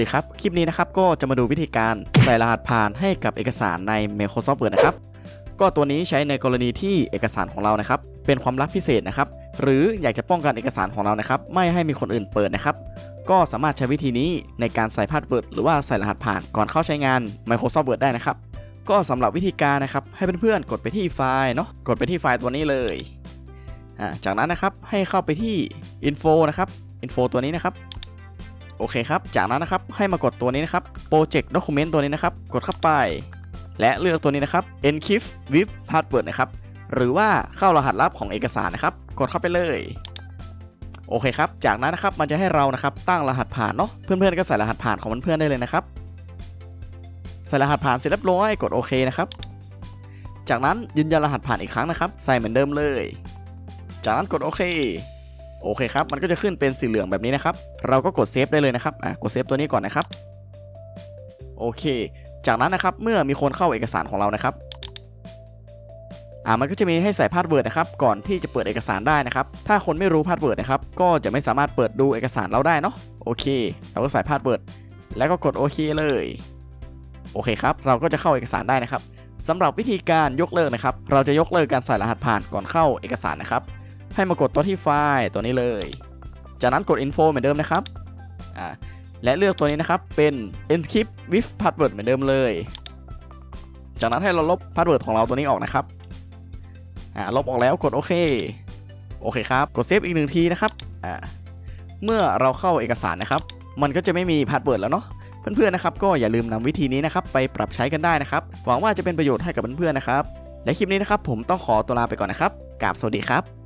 วัสดีครับ คลิปนี้นะครับก็จะมาดูวิธีการใส่รหัสผ่านให้กับเอกสารใน Microsoft Word นะครับ ก็ตัวนี้ใช้ในกรณีที่เอกสารของเรานะครับ เป็นความลับพิเศษนะครับ หรืออยากจะป้องกันเอกสารของเรานะครับ ไม่ให้มีคนอื่นเปิดนะครับ ก็สามารถใช้วิธีนี้ในการใส่พาสเวิร์ดหรือว่าใส่รหัสผ่านก่อนเข้าใช้งาน Microsoft Word ได้นะครับ ก็สำหรับวิธีการนะครับให้เพื่อนๆกดไปที่ไฟล์เนาะกดไปที่ไฟล์ตัวนี้เลยอ่าจากนั้นนะครับให้เข้าไปที่ Info นะครับ Info ตัวนี้นะครับ โอเคครับ จากนั้นนะครับให้มากดตัวนี้นะครับ Project Document ตัวนี้นะครับ กดเข้าไป และเลือกตัวนี้นะครับ Encrypt with Password นะครับ หรือว่าเข้ารหัสลับของเอกสารนะครับ กดเข้าไปเลยโอเคครับ จากนั้นนะครับมันจะให้เรานะครับตั้งรหัสผ่านเนาะเพื่อนๆก็ใส่รหัสผ่านของเพื่อนๆได้เลยนะครับใส่รหัสผ่านเสร็จเรียบร้อยกดโอเคนะครับ จากนั้นยืนยันรหัสผ่านอีกครั้งนะครับ ใส่เหมือนเดิมเลย จากนั้นกดโอเค โอเคครับ มันก็จะขึ้นเป็นสีเหลืองแบบนี้นะครับ เราก็กดเซฟได้เลยนะครับ อะ กดเซฟตัวนี้ก่อนนะครับ โอเค จากนั้นนะครับ เมื่อมีคนเข้าเอกสารของเรานะครับ อ่า มันก็จะมีให้ใส่พาสเวิร์ดนะครับ ก่อนที่จะเปิดเอกสารได้นะครับ ถ้าคนไม่รู้พาสเวิร์ดนะครับ ก็จะไม่สามารถเปิดดูเอกสารเราได้เนาะ โอเค เราก็ใส่พาสเวิร์ด แล้วก็กดโอเคเลย โอเคครับ เราก็จะเข้าเอกสารได้นะครับสำหรับวิธีการยกเลิกนะครับ เราจะยกเลิกการใส่รหัสผ่านก่อนเข้าเอกสารนะครับ ให้มากดตัวที่ไฟล์ตัวนี้เลย จากนั้นกด info เหมือนเดิมนะครับอ่าและเลือกตัวนี้นะครับเป็น encrypt with password เหมือนเดิมเลย จากนั้นให้เราลบ password ของเราตัวนี้ออกนะครับอ่าลบออกแล้วกดโอเคโอเคครับ กดเซฟอีกหนึ่งทีนะครับอ่าเมื่อเราเข้าเอกสารนะครับ มันก็จะไม่มี password แล้วเนาะเพื่อนๆนะครับก็อย่าลืมนำวิธีนี้นะครับไปปรับใช้กันได้นะครับ หวังว่าจะเป็นประโยชน์ให้กับเพื่อนๆนะครับ และคลิปนี้นะครับผมต้องขอตัวลาไปก่อนนะครับกราบสวัสดีครับ